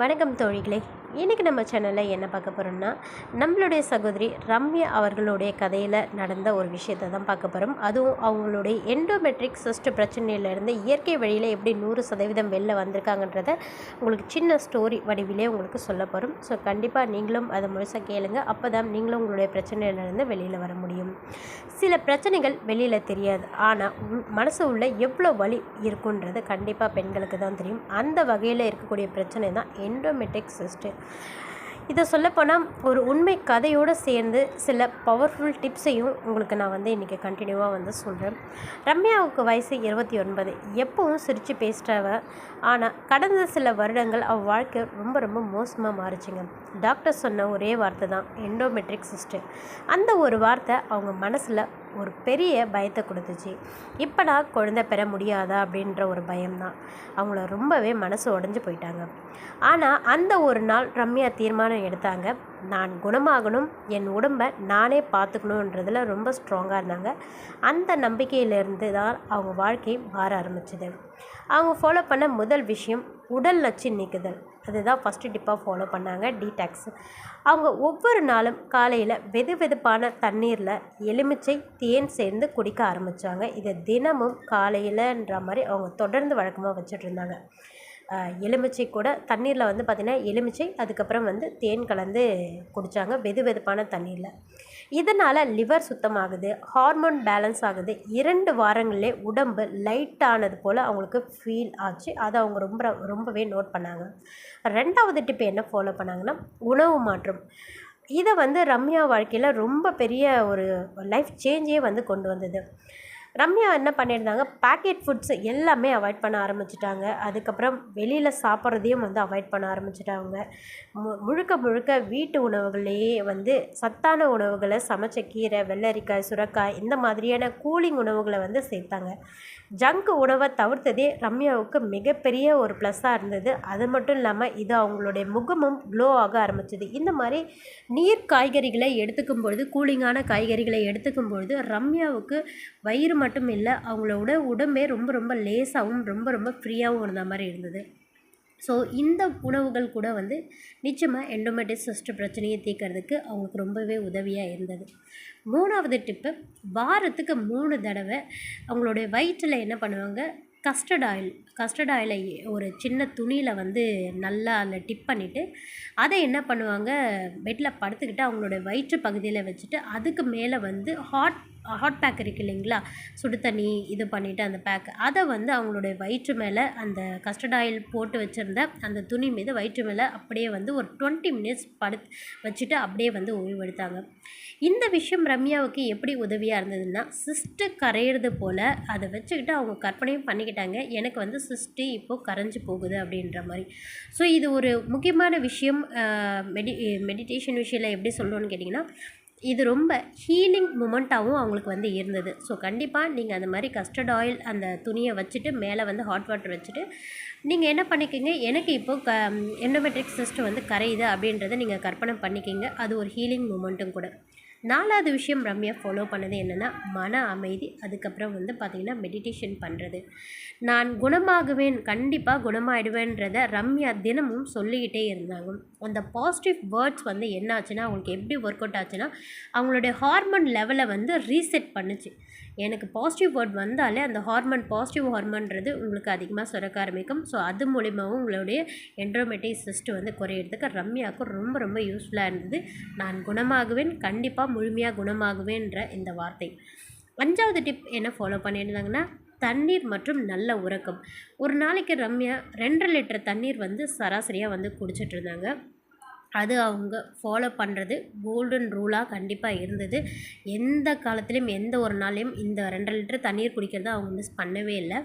வணக்கம் தோழிகளே. இன்றைக்கி நம்ம சேனலில் என்ன பார்க்க போகிறோம்னா நம்மளுடைய சகோதரி ரம்யா அவர்களுடைய கதையில் நடந்த ஒரு விஷயத்தை தான் பார்க்க போகிறோம் அதுவும் அவங்களுடைய எண்டோமெட்ரிக் சிஸ்ட் பிரச்சனையிலேருந்து இயற்கை வழியில் எப்படி நூறு சதவீதம் வெளில வந்திருக்காங்கன்றத உங்களுக்கு சின்ன ஸ்டோரி வடிவிலே உங்களுக்கு சொல்ல போகிறோம் ஸோ கண்டிப்பாக நீங்களும் அதை முழுசாக கேளுங்க. அப்போ தான் நீங்களும் உங்களுடைய பிரச்சனையிலேருந்து வெளியில் வர முடியும். சில பிரச்சனைகள் வெளியில் தெரியாது. ஆனால் மனசு உள்ள எவ்வளோ வலி இருக்குன்றது கண்டிப்பாக பெண்களுக்கு தான் தெரியும். அந்த வகையில் இருக்கக்கூடிய பிரச்சனை தான் எண்டோமெட்ரிக் சிஸ்ட்டு இதை சொல்லப்போனால் ஒரு உண்மை கதையோடு சேர்ந்து சில பவர்ஃபுல் டிப்ஸையும் உங்களுக்கு நான் வந்து இன்றைக்கி கண்டினியூவாக வந்து சொல்கிறேன் ரம்யாவுக்கு வயசு இருபத்தி ஒன்பது. எப்பவும் சிரித்து பேசிட்டவ ஆனால் கடந்த சில வருடங்கள் அவள் வாழ்க்கை ரொம்ப ரொம்ப மோசமாக மாறுச்சுங்க. டாக்டர் சொன்ன ஒரே வார்த்தை தான் எண்டோமெட்ரிக் சிஸ்டர் அந்த ஒரு வார்த்தை அவங்க மனசில் ஒரு பெரிய பயத்தை கொடுத்துச்சு. இப்படா குழந்தை பெற முடியாதா அப்படின்ற ஒரு பயம்தான். அவங்கள ரொம்பவே மனசு உடஞ்சி போயிட்டாங்க. ஆனால் அந்த ஒரு நாள் ரம்யா தீர்மானம் எடுத்தாங்க. நான் குணமாகணும் என் உடம்பை நானே பார்த்துக்கணுன்றதில் ரொம்ப ஸ்ட்ராங்காக இருந்தாங்க. அந்த நம்பிக்கையிலிருந்து தான் அவங்க வாழ்க்கை மாற ஆரம்பிச்சது. அவங்க ஃபாலோ பண்ண முதல் விஷயம் உடல் நச்சு நீக்குதல். அதுதான் ஃபஸ்ட்டு டிப்பாக ஃபாலோ பண்ணாங்க டீடாக்ஸ் அவங்க ஒவ்வொரு நாளும் காலையில் வெது வெதுப்பான தண்ணீரில் எலுமிச்சை தேன் சேர்ந்து குடிக்க ஆரம்பித்தாங்க இதை தினமும் காலையிலன்ற மாதிரி அவங்க தொடர்ந்து வழக்கமாக வச்சுட்டு இருந்தாங்க. எலுமிச்சை கூட தண்ணீரில் வந்து பார்த்திங்கன்னா எலுமிச்சை அதுக்கப்புறம் வந்து தேன் கலந்து குடித்தாங்க வெது வெதுப்பான தண்ணீரில். இதனால் லிவர் சுத்தமாகுது ஹார்மோன் பேலன்ஸ் ஆகுது. இரண்டு வாரங்களிலே உடம்பு லைட் ஆனது போல் அவங்களுக்கு ஃபீல் ஆச்சு. அதை அவங்க ரொம்ப ரொம்பவே நோட் பண்ணாங்க. ரெண்டாவது டிப் என்ன ஃபாலோ பண்ணாங்கன்னா உணவு மாற்றம். இதை வந்து ரம்யா வாழ்க்கையில் ரொம்ப பெரிய ஒரு லைஃப் சேஞ்சே வந்து கொண்டு வந்தது. ரம்யா என்ன பண்ணியிருந்தாங்க? பேக்கெட் ஃபுட்ஸ் எல்லாமே அவாய்ட் பண்ண ஆரம்பிச்சிட்டாங்க. அதுக்கப்புறம் வெளியில் சாப்பிட்றதையும் வந்து அவாய்ட் பண்ண ஆரம்பிச்சிட்டாங்க. மு முழுக்க முழுக்க வீட்டு உணவுகளையே வந்து சத்தான உணவுகளை சமைச்ச கீரை வெள்ளரிக்காய் சுரக்காய் இந்த மாதிரியான கூலிங் உணவுகளை வந்து சேர்த்தாங்க. ஜங்க் உணவை தவிர்த்ததே ரம்யாவுக்கு மிகப்பெரிய ஒரு ப்ளஸ்ஸாக இருந்தது. அது மட்டும் இல்லாமல் இது அவங்களுடைய முகமும் க்ளோ ஆக ஆரம்பிச்சது. இந்த மாதிரி நீர் காய்கறிகளை எடுத்துக்கும் பொழுது கூலிங்கான காய்கறிகளை எடுத்துக்கும் பொழுது ரம்யாவுக்கு வயிறு மட்டும் இல்லை அவங்களோட உடம்பே ரொம்ப ரொம்ப லேசாகவும் ரொம்ப ரொம்ப ஃப்ரீயாகவும் இருந்த மாதிரி இருந்தது. ஸோ இந்த உணவுகள் கூட வந்து நிச்சயமாக எண்டோமெட்டிஸ் சிஸ்ட் பிரச்சனையை தீர்க்கறதுக்கு அவங்களுக்கு ரொம்பவே உதவியாக இருந்தது. மூணாவது டிப்பு வாரத்துக்கு மூணு தடவை அவங்களுடைய வயிற்றில் என்ன பண்ணுவாங்க? கஸ்டர்ட் ஆயில் கஸ்டர்ட் ஆயிலை ஒரு சின்ன துணியில் வந்து நல்லா அதில் டிப் பண்ணிவிட்டு அதை என்ன பண்ணுவாங்க? பெட்டில் படுத்துக்கிட்டு அவங்களோட வயிற்று பகுதியில் வச்சுட்டு அதுக்கு மேலே வந்து ஹாட் ஹாட் பேக் இருக்கு இல்லைங்களா? சுடு தண்ணி இது பண்ணிவிட்டு அந்த பேக் அதை வந்து அவங்களுடைய வயிற்று மேலே அந்த கஸ்டர்ட் ஆயில் போட்டு வச்சுருந்த அந்த துணி மீது வயிற்று மேலே அப்படியே வந்து ஒரு டுவெண்ட்டி மினிட்ஸ் படுத்து வச்சுட்டு அப்படியே வந்து ஓய்வெடுத்தாங்க இந்த விஷயம் ரம்யாவுக்கு எப்படி உதவியாக இருந்ததுன்னா சிஸ்ட்டு கரையிறது போல் அதை வச்சுக்கிட்டு அவங்க கற்பனையும் பண்ணிக்கிட்டாங்க. எனக்கு வந்து சிஸ்ட்டு இப்போது கரைஞ்சு போகுது அப்படின்ற மாதிரி. ஸோ இது ஒரு முக்கியமான விஷயம். மெடி மெடிடேஷன் விஷயத்தில் எப்படி சொல்லணும்னு கேட்டிங்கன்னா இது ரொம்ப ஹீலிங் மூமெண்ட்டாகவும் அவங்களுக்கு வந்து இருந்தது. ஸோ கண்டிப்பாக நீங்கள் அந்த மாதிரி கஸ்டர்ட் ஆயில் அந்த துணியை வச்சுட்டு மேலே வந்து ஹாட் வாட்டர் வச்சுட்டு நீங்கள் என்ன பண்ணிக்கிங்க? எனக்கு இப்போ க எண்டோமெட்ரிக் சிஸ்டம் வந்து கரையுது அப்படின்றத நீங்கள் கற்பனை பண்ணிக்கிங்க. அது ஒரு ஹீலிங் மூமெண்ட்டும் கூட. நாலாவது விஷயம் ரம்யா ஃபாலோ பண்ணது என்னென்னா மன அமைதி அதுக்கப்புறம் வந்து பார்த்திங்கன்னா மெடிடேஷன் பண்ணுறது நான் குணமாகுவேன் கண்டிப்பாக குணமாயிடுவேன்றத ரம்யா தினமும் சொல்லிக்கிட்டே இருந்தாங்க. அந்த பாசிட்டிவ் வேர்ட்ஸ் வந்து என்ன ஆச்சுன்னா அவங்களுக்கு எப்படி ஒர்க் அவுட் ஆச்சுன்னா அவங்களுடைய ஹார்மோன் லெவலை வந்து ரீசெட் பண்ணுச்சு. எனக்கு பாசிட்டிவ் வேர்ட் வந்தாலே அந்த ஹார்மோன் பாசிட்டிவ் ஹார்மோன்றது உங்களுக்கு அதிகமாக சுரக்க ஆரம்பிக்கும். ஸோ அது மூலிமாவும் உங்களுடைய என்ட்ரோமெட்டிக் சிஸ்ட் வந்து குறையிறதுக்கு ரம்யாவுக்கு ரொம்ப ரொம்ப யூஸ்ஃபுல்லாக இருந்தது. நான் குணமாகுவேன் கண்டிப்பாக முழுமையாக குணமாகுவேன்ற இந்த வார்த்தை. அஞ்சாவது டிப் என்ன ஃபாலோ பண்ணியிருந்தாங்கன்னா தண்ணீர் மற்றும் நல்ல உறக்கம். ஒரு நாளைக்கு ரம்யா ரெண்டரை லிட்டர் தண்ணீர் வந்து சராசரியாக வந்து குடிச்சிட்டு இருந்தாங்க. அது அவங்க ஃபாலோ பண்ணுறது கோல்டன் ரூலாக கண்டிப்பாக இருந்தது. எந்த காலத்துலேயும் எந்த ஒரு நாளையும் இந்த ரெண்டு லிட்டர் தண்ணீர் குடிக்கிறத அவங்க மிஸ் பண்ணவே இல்லை.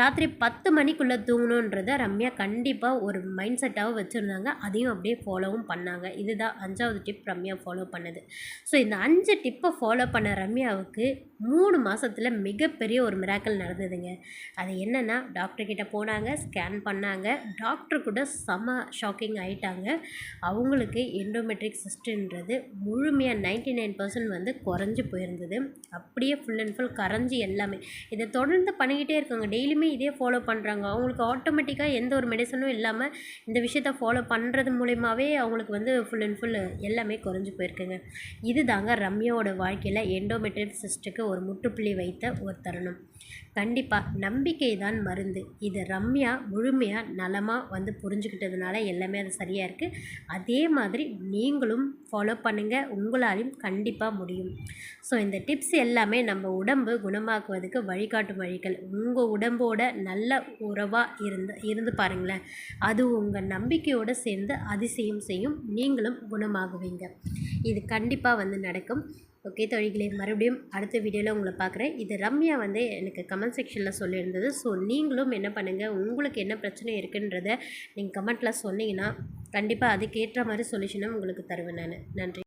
ராத்திரி பத்து மணிக்குள்ளே தூங்கணுன்றத ரம்யா கண்டிப்பாக ஒரு மைண்ட் செட்டாகவும் வச்சுருந்தாங்க. அதையும் அப்படியே ஃபாலோவும் பண்ணாங்க. இதுதான் அஞ்சாவது டிப் ரம்யா ஃபாலோ பண்ணது. ஸோ இந்த அஞ்சு டிப்பை ஃபாலோ பண்ண ரம்யாவுக்கு மூணு மாதத்தில் மிகப்பெரிய ஒரு மிராக்கல் நடந்ததுங்க. அது என்னென்னா டாக்டர்கிட்ட போனாங்க ஸ்கேன் பண்ணாங்க. டாக்டர் கூட செம ஷாக்கிங் ஆயிட்டாங்க. அவங்க அவங்களுக்கு எண்டோமெட்ரிக் சிஸ்டன்றது முழுமையாக நைன்டி நைன் பர்சன்ட் வந்து குறைஞ்சி போயிருந்தது. அப்படியே ஃபுல் அண்ட் ஃபுல் கரைஞ்சி எல்லாமே. இதை தொடர்ந்து பண்ணிக்கிட்டே இருக்காங்க. டெய்லியுமே இதே ஃபாலோ பண்ணுறாங்க அவங்களுக்கு ஆட்டோமேட்டிக்காக எந்த ஒரு மெடிசனும் இல்லாமல் இந்த விஷயத்த ஃபாலோ பண்ணுறது மூலயமாவே அவங்களுக்கு வந்து ஃபுல் அண்ட் ஃபுல் எல்லாமே குறைஞ்சி போயிருக்குங்க. இது தாங்க ரம்யாவோட வாழ்க்கையில் எண்டோமெட்ரிக் சிஸ்டுக்கு ஒரு முற்றுப்புள்ளி வைத்த ஒரு தருணம். கண்டிப்பாக நம்பிக்கை தான் மருந்து. இது ரம்யா முழுமையாக நலமாக வந்து புரிஞ்சுக்கிட்டதுனால எல்லாமே அது சரியாக இருக்குது அதே அதே மாதிரி நீங்களும் ஃபாலோ பண்ணுங்கள் உங்களாலையும் கண்டிப்பாக முடியும். ஸோ இந்த டிப்ஸ் எல்லாமே நம்ம உடம்பு குணமாக்குவதுக்கு வழிகாட்டும் வழிகள். உங்கள் உடம்போட நல்ல உறவாக இருந்து இருந்து பாருங்களேன். அது உங்கள் நம்பிக்கையோடு சேர்ந்து அதிசயம் செய்யும். நீங்களும் குணமாகுவீங்க. இது கண்டிப்பாக வந்து நடக்கும். ஓகே தொழில்களே மறுபடியும் அடுத்த வீடியோவில் உங்களை பார்க்குறேன். இது ரம்யா வந்து எனக்கு கமெண்ட் செக்ஷனில் சொல்லியிருந்தது. ஸோ நீங்களும் என்ன பண்ணுங்கள் உங்களுக்கு என்ன பிரச்சனை இருக்குன்றத நீங்கள் கமெண்ட்டில் சொன்னீங்கன்னா கண்டிப்பாக அதுக்கேற்ற மாதிரி சொல்யூஷனை உங்களுக்கு தருவேன் நான். நன்றி.